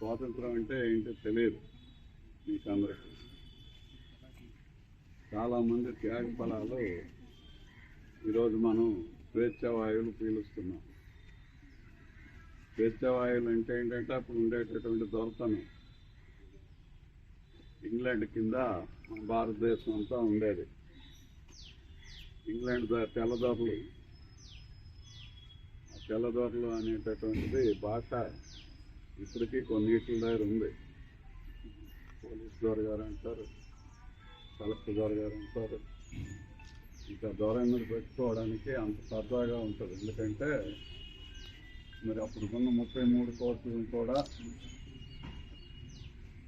స్వాతంత్రం అంటే ఏంటో తెలియదు మీకు అందరికీ చాలామంది త్యాగ ఫలాలు ఈరోజు మనం స్వేచ్ఛా వాయువులు పీలుస్తున్నాం. స్వేచ్ఛా వాయువులు అంటే ఏంటంటే అప్పుడు ఉండేటటువంటి దొరతనం. ఇంగ్లాండ్ కింద మన భారతదేశం అంతా ఉండేది. ఇంగ్లాండ్ తెల్లదొరలు. ఆ తెల్లదొరలు అనేటటువంటిది భాష ఇప్పటికీ కొన్నిటి దగ్గర ఉంది. పోలీస్ దొర గారు అంటారు కలెక్టర్ దొర గారు అంటారు. ఇంకా దూరం మీద పెట్టుకోవడానికి అంత సరదాగా ఉంటుంది. ఎందుకంటే మరి అప్పుడు ఉన్న ముప్పై మూడు కోట్లు కూడా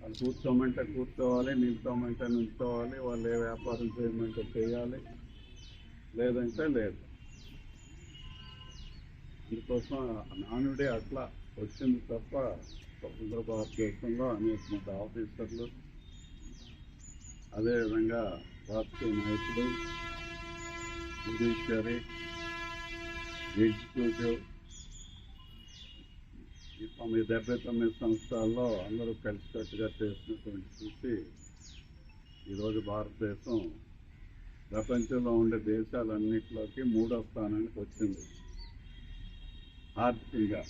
వాళ్ళు కూర్చోమంటే కూర్చోవాలి నిల్చోమంటే నిల్చోవాలి వాళ్ళు ఏ వ్యాపారం చేయమంటే చేయాలి. లేదంటే లేదు. అందుకోసం నానుడే అట్లా వచ్చింది తప్ప స్వతంత్ర భారతదేశంలో అనేక మంది ఆఫీసర్లు అదేవిధంగా రాజకీయ నాయకులు జుడిషియరీ ఎగ్జిక్యూటివ్ ఈ తొమ్మిది డెబ్బై తొమ్మిది సంవత్సరాల్లో అందరూ కలిసికట్టుగా చేసినటువంటి కృషి ఈరోజు భారతదేశం ప్రపంచంలో ఉండే దేశాలన్నింటిలోకి మూడో స్థానానికి వచ్చింది. ఆర్థికంగా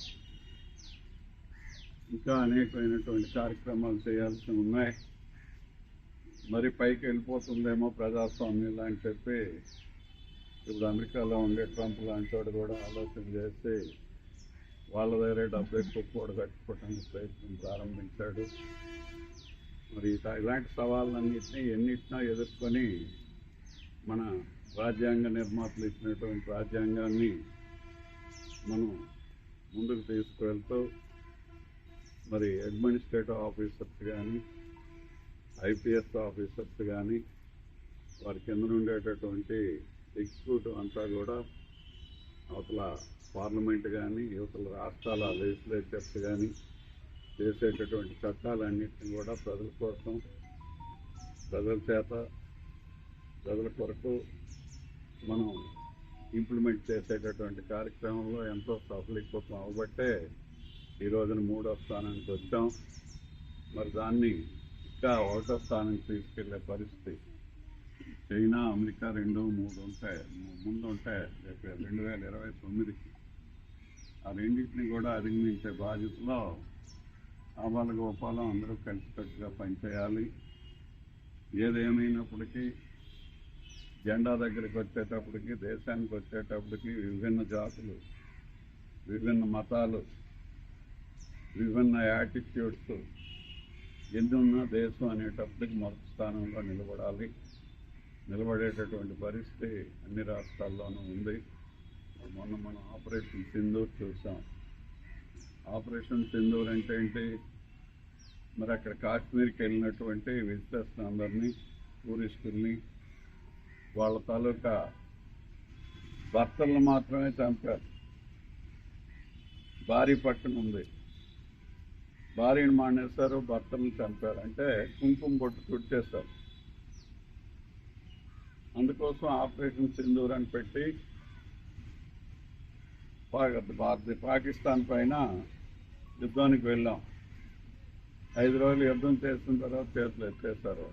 ఇంకా అనేకమైనటువంటి కార్యక్రమాలు చేయాల్సి ఉన్నాయి. మరి పైకి వెళ్ళిపోతుందేమో ప్రజాస్వామ్యం అని చెప్పి ఇప్పుడు అమెరికాలో ఉండే ట్రంప్ లాంటి వాడు కూడా ఆలోచన చేసి వాళ్ళ దగ్గర డబ్బు ఎక్కువ కూడగట్టుకోవడానికి ప్రయత్నం ప్రారంభించాడు. మరి ఇలాంటి సవాళ్ళన్నింటినీ ఎన్నిటినా ఎదుర్కొని మన రాజ్యాంగ నిర్మాతలు ఇచ్చినటువంటి రాజ్యాంగాన్ని మనం ముందుకు తీసుకువెళ్తూ మరి అడ్మినిస్ట్రేటివ్ ఆఫీసర్స్ కానీ ఐపీఎస్ ఆఫీసర్స్ కానీ వారి కింద ఉండేటటువంటి ఎగ్జిక్యూటివ్ అంతా కూడా అవతల పార్లమెంట్ కానీ యువతల రాష్ట్రాల లెజిస్లేచర్స్ కానీ చేసేటటువంటి చట్టాలన్నింటినీ కూడా ప్రజల కోసం ప్రజల చేత ప్రజల కొరకు మనం ఇంప్లిమెంట్ చేసేటటువంటి కార్యక్రమంలో ఎంతో సఫలీకృతం అవబట్టే ఈ రోజున మూడో స్థానానికి వచ్చాం. మరి దాన్ని ఇంకా ఒకటో స్థానానికి తీసుకెళ్ళే పరిస్థితి. చైనా అమెరికా రెండు మూడు ఉంటాయి. ముందు ఉంటాయి. రేపు రెండు వేల ఇరవై తొమ్మిదికి. ఆ రెండింటిని కూడా అధిగమించే బాధ్యతలో ఆబాల గోపాలం అందరూ కలిసికట్టుగా పనిచేయాలి. ఏదేమైనప్పటికీ జెండా దగ్గరికి వచ్చేటప్పటికి దేశానికి వచ్చేటప్పటికి విభిన్న జాతులు విభిన్న మతాలు విభిన్న యాటిట్యూడ్స్ ఎన్నున్నా దేశం అనేటప్పటికి మొదటి స్థానంలో నిలబడాలి. నిలబడేటటువంటి పరిస్థితి అన్ని రాష్ట్రాల్లోనూ ఉంది. మొన్న మనం ఆపరేషన్ సింధూర్ చూసాం. ఆపరేషన్ సింధూర్ అంటే ఏంటి? మరి అక్కడ కాశ్మీర్కి వెళ్ళినటువంటి విజిటర్స్ అందరినీ టూరిస్టుల్ని వాళ్ళ తాలూకా భర్తలను మాత్రమే చంపారు. భారీ పక్కన ఉంది. భార్యను మానేశారు భర్తను చంపారు. అంటే కుంకుమ బొట్టు తుడిచేశారు. అందుకోసం ఆపరేషన్ సింధూర్ అని పెట్టి భారత పాకిస్తాన్ పైన యుద్ధానికి వెళ్ళాం. ఐదు రోజులు యుద్ధం చేసిన తర్వాత చేతులు ఎత్తేస్తారు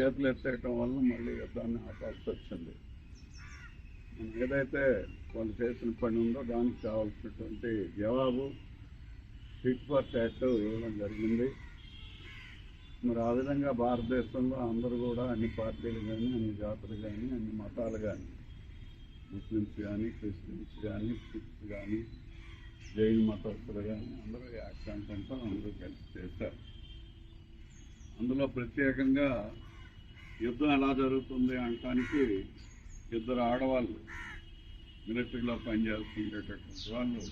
చేతులు ఎత్తేయటం వల్ల మళ్ళీ యుద్ధాన్ని ఆపాల్సి వచ్చింది. ఏదైతే వాళ్ళు చేసిన పని ఉందో దానికి కావాల్సినటువంటి జవాబు ఫిట్ ఫర్ టాటూ ఇవ్వడం జరిగింది. మరి ఆ విధంగా భారతదేశంలో అందరూ కూడా అన్ని పార్టీలు కానీ అన్ని జాతులు కానీ అన్ని మతాలు కానీ ముస్లిమ్స్ కానీ క్రిస్టియన్స్ కానీ సిక్స్ కానీ జైన్ మతస్థులు కానీ అందరూ యాక్సిడెంట్ అందరూ కలిసి చేశారు. అందులో ప్రత్యేకంగా యుద్ధం ఎలా జరుగుతుంది అనటానికి ఇద్దరు ఆడవాళ్ళు మిలిటరీలో పనిచేస్తుండేటటువంటి వాళ్ళు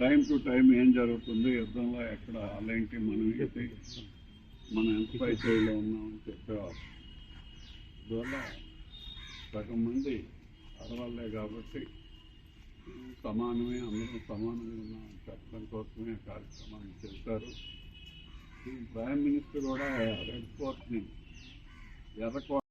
టైం టు టైం ఏం జరుగుతుంది యుద్ధంలో ఎక్కడ అలాంటి మనం ఏంటి మనం ఎంత పై ఉన్నామని చెప్పేవారు. అందువల్ల సగం మంది ఆడవాళ్ళే కాబట్టి సమానమే అందరం సమానంగా ఉన్నామని చెప్పడం కోసమే కార్యక్రమాన్ని చేశారు. ప్రైమ్ మినిస్టర్ కూడా రెడ్ ఫోర్ట్ని ఎర్రకోట